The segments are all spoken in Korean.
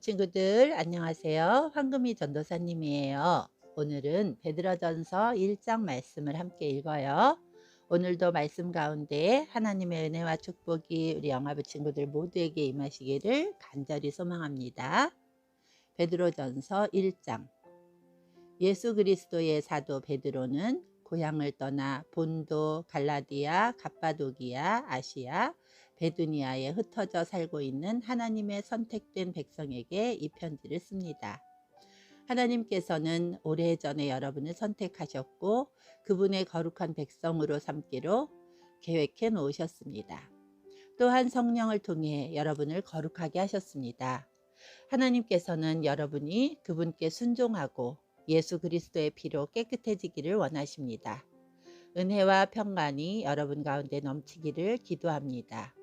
친구들 안녕하세요. 황금이 전도사님이에요. 오늘은 베드로전서 1장 말씀을 함께 읽어요. 오늘도 말씀 가운데 하나님의 은혜와 축복이 우리 영화부 친구들 모두에게 임하시기를 간절히 소망합니다. 베드로전서 1장 예수 그리스도의 사도 베드로는 고향을 떠나 본도, 갈라디아, 갑바도기아, 아시아, 베두니아에 흩어져 살고 있는 하나님의 선택된 백성에게 이 편지를 씁니다. 하나님께서는 오래전에 여러분을 선택하셨고 그분의 거룩한 백성으로 삼기로 계획해 놓으셨습니다. 또한 성령을 통해 여러분을 거룩하게 하셨습니다. 하나님께서는 여러분이 그분께 순종하고 예수 그리스도의 피로 깨끗해지기를 원하십니다. 은혜와 평강이 여러분 가운데 넘치기를 기도합니다.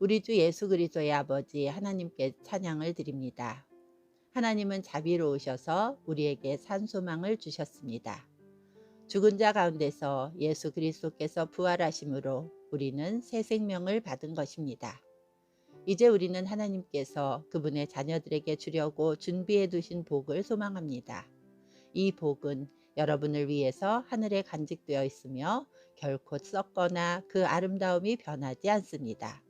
우리 주 예수 그리스도의 아버지 하나님께 찬양을 드립니다. 하나님은 자비로우셔서 우리에게 산소망을 주셨습니다. 죽은 자 가운데서 예수 그리스도께서 부활하심으로 우리는 새 생명을 받은 것입니다. 이제 우리는 하나님께서 그분의 자녀들에게 주려고 준비해 두신 복을 소망합니다. 이 복은 여러분을 위해서 하늘에 간직되어 있으며 결코 썩거나 그 아름다움이 변하지 않습니다.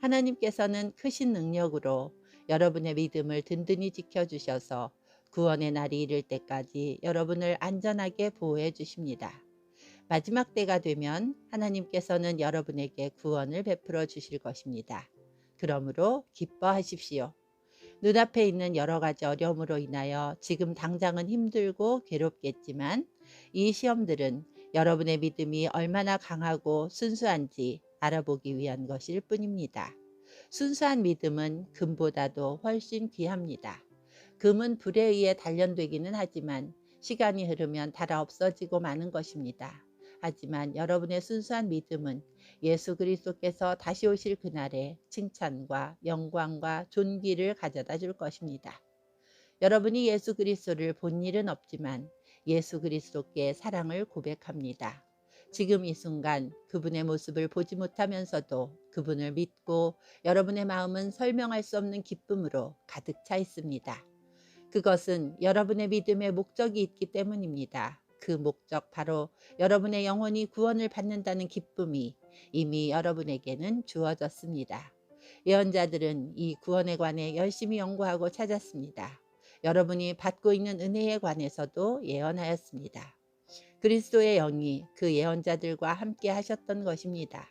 하나님께서는 크신 능력으로 여러분의 믿음을 든든히 지켜주셔서 구원의 날이 이를 때까지 여러분을 안전하게 보호해 주십니다. 마지막 때가 되면 하나님께서는 여러분에게 구원을 베풀어 주실 것입니다. 그러므로 기뻐하십시오. 눈앞에 있는 여러 가지 어려움으로 인하여 지금 당장은 힘들고 괴롭겠지만 이 시험들은 여러분의 믿음이 얼마나 강하고 순수한지 알아보기 위한 것일 뿐입니다. 순수한 믿음은 금보다도 훨씬 귀합니다. 금은 불에 의해 단련되기는 하지만 시간이 흐르면 달아 없어지고 마는 것입니다. 하지만 여러분의 순수한 믿음은 예수 그리스도께서 다시 오실 그날에 칭찬과 영광과 존귀를 가져다 줄 것입니다. 여러분이 예수 그리스도를 본 일은 없지만 예수 그리스도께 사랑을 고백합니다. 지금 이 순간 그분의 모습을 보지 못하면서도 그분을 믿고 여러분의 마음은 설명할 수 없는 기쁨으로 가득 차 있습니다. 그것은 여러분의 믿음의 목적이 있기 때문입니다. 그 목적 바로 여러분의 영혼이 구원을 받는다는 기쁨이 이미 여러분에게는 주어졌습니다. 예언자들은 이 구원에 관해 열심히 연구하고 찾았습니다. 여러분이 받고 있는 은혜에 관해서도 예언하였습니다. 그리스도의 영이 그 예언자들과 함께 하셨던 것입니다.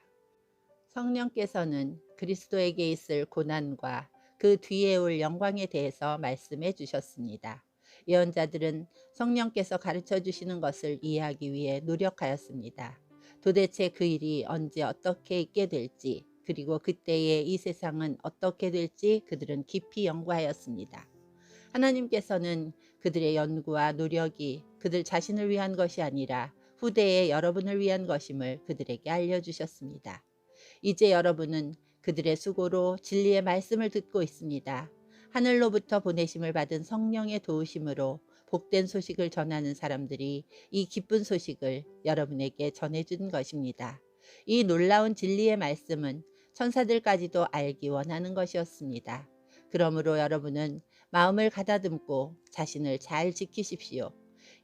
성령께서는 그리스도에게 있을 고난과 그 뒤에 올 영광에 대해서 말씀해 주셨습니다. 예언자들은 성령께서 가르쳐 주시는 것을 이해하기 위해 노력하였습니다. 도대체 그 일이 언제 어떻게 있게 될지 그리고 그때의 이 세상은 어떻게 될지 그들은 깊이 연구하였습니다. 하나님께서는 그들의 연구와 노력이 그들 자신을 위한 것이 아니라 후대의 여러분을 위한 것임을 그들에게 알려주셨습니다. 이제 여러분은 그들의 수고로 진리의 말씀을 듣고 있습니다. 하늘로부터 보내심을 받은 성령의 도우심으로 복된 소식을 전하는 사람들이 이 기쁜 소식을 여러분에게 전해준 것입니다. 이 놀라운 진리의 말씀은 천사들까지도 알기 원하는 것이었습니다. 그러므로 여러분은 마음을 가다듬고 자신을 잘 지키십시오.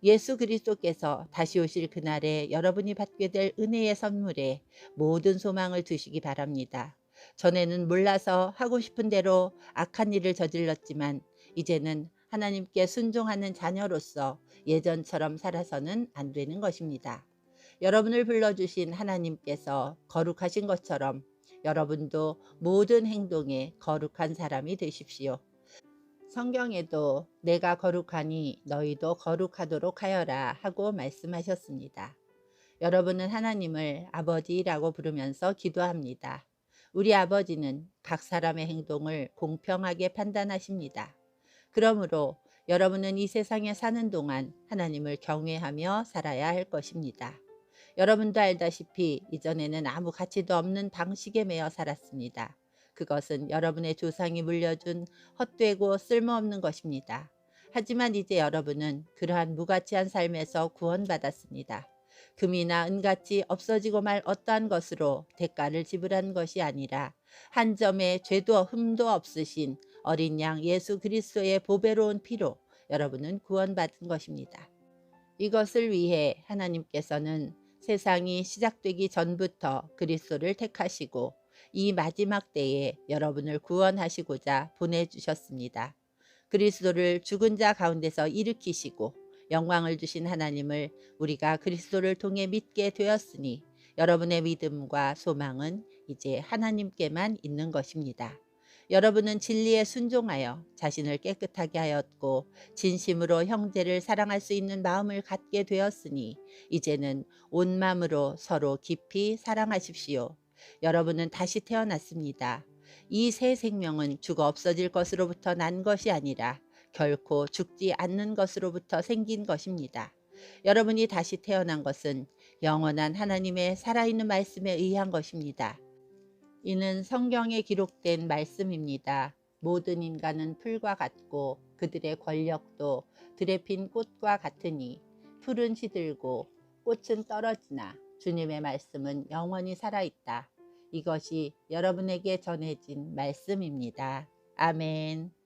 예수 그리스도께서 다시 오실 그날에 여러분이 받게 될 은혜의 선물에 모든 소망을 두시기 바랍니다. 전에는 몰라서 하고 싶은 대로 악한 일을 저질렀지만 이제는 하나님께 순종하는 자녀로서 예전처럼 살아서는 안 되는 것입니다. 여러분을 불러주신 하나님께서 거룩하신 것처럼 여러분도 모든 행동에 거룩한 사람이 되십시오. 성경에도 내가 거룩하니 너희도 거룩하도록 하여라 하고 말씀하셨습니다. 여러분은 하나님을 아버지라고 부르면서 기도합니다. 우리 아버지는 각 사람의 행동을 공평하게 판단하십니다. 그러므로 여러분은 이 세상에 사는 동안 하나님을 경외하며 살아야 할 것입니다. 여러분도 알다시피 이전에는 아무 가치도 없는 방식에 매여 살았습니다. 그것은 여러분의 조상이 물려준 헛되고 쓸모없는 것입니다. 하지만 이제 여러분은 그러한 무가치한 삶에서 구원받았습니다. 금이나 은같이 없어지고 말 어떠한 것으로 대가를 지불한 것이 아니라 한 점의 죄도 흠도 없으신 어린 양 예수 그리스도의 보배로운 피로 여러분은 구원받은 것입니다. 이것을 위해 하나님께서는 세상이 시작되기 전부터 그리스도를 택하시고 이 마지막 때에 여러분을 구원하시고자 보내주셨습니다. 그리스도를 죽은 자 가운데서 일으키시고 영광을 주신 하나님을 우리가 그리스도를 통해 믿게 되었으니 여러분의 믿음과 소망은 이제 하나님께만 있는 것입니다. 여러분은 진리에 순종하여 자신을 깨끗하게 하였고 진심으로 형제를 사랑할 수 있는 마음을 갖게 되었으니 이제는 온 마음으로 서로 깊이 사랑하십시오. 여러분은 다시 태어났습니다. 이 새 생명은 죽어 없어질 것으로부터 난 것이 아니라 결코 죽지 않는 것으로부터 생긴 것입니다. 여러분이 다시 태어난 것은 영원한 하나님의 살아있는 말씀에 의한 것입니다. 이는 성경에 기록된 말씀입니다. 모든 인간은 풀과 같고 그들의 권력도 들에 핀 꽃과 같으니 풀은 시들고 꽃은 떨어지나 주님의 말씀은 영원히 살아있다. 이것이 여러분에게 전해진 말씀입니다. 아멘.